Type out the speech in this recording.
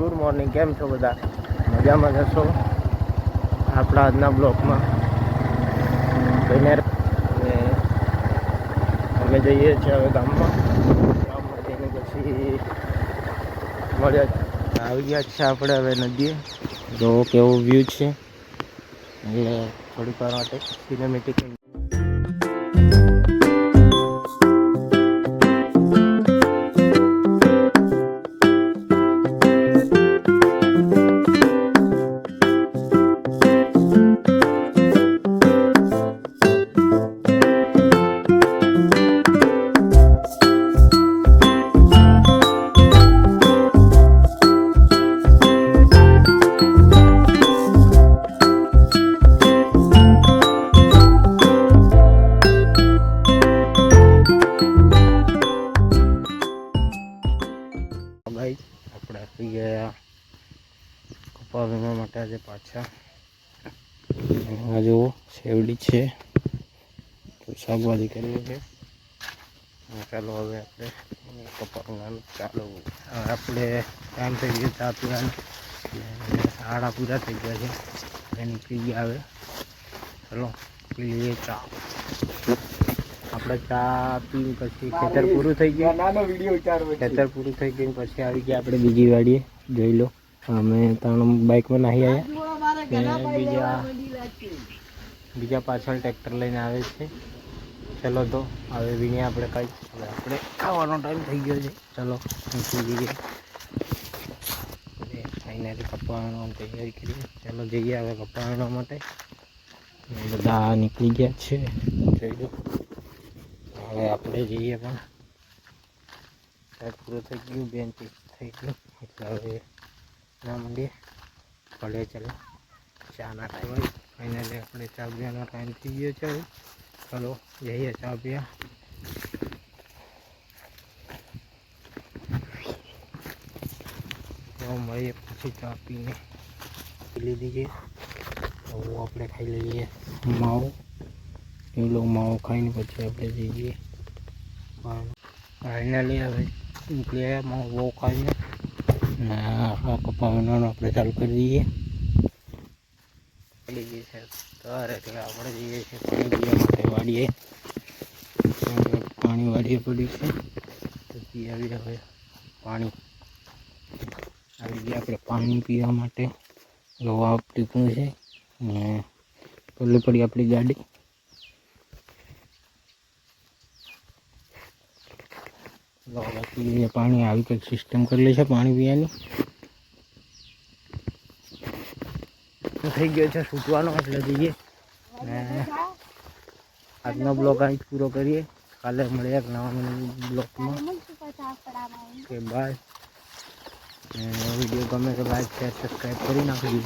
Good morning, કેમ છો બધા? મજામાં જશો આપણા આજના બ્લોકમાં બને અમે જઈએ છીએ હવે ગામમાં. ગામમાં જઈને પછી મળ્યા આવી ગયા છે આપણે હવે નદીએ. જો કેવો વ્યૂ છે. એટલે થોડીક વાર માટે સિનેમેટિક આપણે આવી ગયા. કપા વીમા માટે આજે પાછા. આ જુઓ શેવડી છે. શાકભાજી કરીએ છે ચાલો હવે આપણે કપા ચાલો. હવે આપણે ટાઈમ થઈ ગયો ચા પીવાનું. સાડા પૂરા થઈ ગયા છે. એની નીકળી ગયા હવે. ચલો, પી લઈએ ચા. આપણે ચા પી પછી ખેતર પૂરું થઈ ગયું. નાનો વીડિયો ઉતારવો ખેતર પૂરું થઈ ગયું પછી આવી ગયા આપણે બીજી વાડીએ. જોઈ લો અમે ત્રણ બાઇકમાં નાહી આવ્યા. બીજા બીજા પાછળ ટ્રેક્ટર લઈને આવે છે. ચલો તો હવે વીણીએ આપણે કાંઈ હવે આપણે ખાવાનો ટાઈમ થઈ ગયો છે. ચલો જઈએ. ફાઇનલી કપાવાનો તૈયારી કરીએ. ચલો જઈએ હવે કપાવા માટે. બધા નીકળી ગયા છે. જોઈ લો. હવે આપણે જઈએ પણ. સાહેબ, પૂરું થઈ ગયું, બેન થઈ ગયું. એટલે હવે ના માંડીએ. ભલે ચાલો. ચાના ટાઈમ હોય ફાઇનલી આપણે ચા પીવાનો ટાઈમ થઈ ગયો છે હવે. ચાલો, જઈએ ચા પીવા. તો મળીએ પછી ચા પીને. લીધી છે. તો આપણે ખાઈ લઈએ માવો. એ લોકો માવો ખાઈને પછી આપણે જઈએ. ફાઇનલી હવે નીકળી આવ્યા માવો, બહુ ખાઈને ને. આ કપાવાનો આપણે ચાલુ કરી દઈએ. પડી છે. તર આપણે જઈએ છીએ પાણી પીવા વાડીએ. પાણી વાડીએ પડ્યું છે. તો પી પાણી. આવી ગયા આપણે પાણી પીવા માટે. ગવા આપી છે. ને પેલી પડી આપણી ગાડી. લો બાકી પાણી આવી કંઈક સિસ્ટમ કરેલી છે પાણી પીવાની તો થઈ ગયો છે છૂટવાનો એટલે જઈએ. ને આજનો બ્લોગ અહીં જ પૂરો કરીએ. કાલે મળીએ એક નવા બ્લોગમાં કે બાય વીડિયો ગમે તો લાઈક શેર સબસ્ક્રાઈબ કરી નાખજો.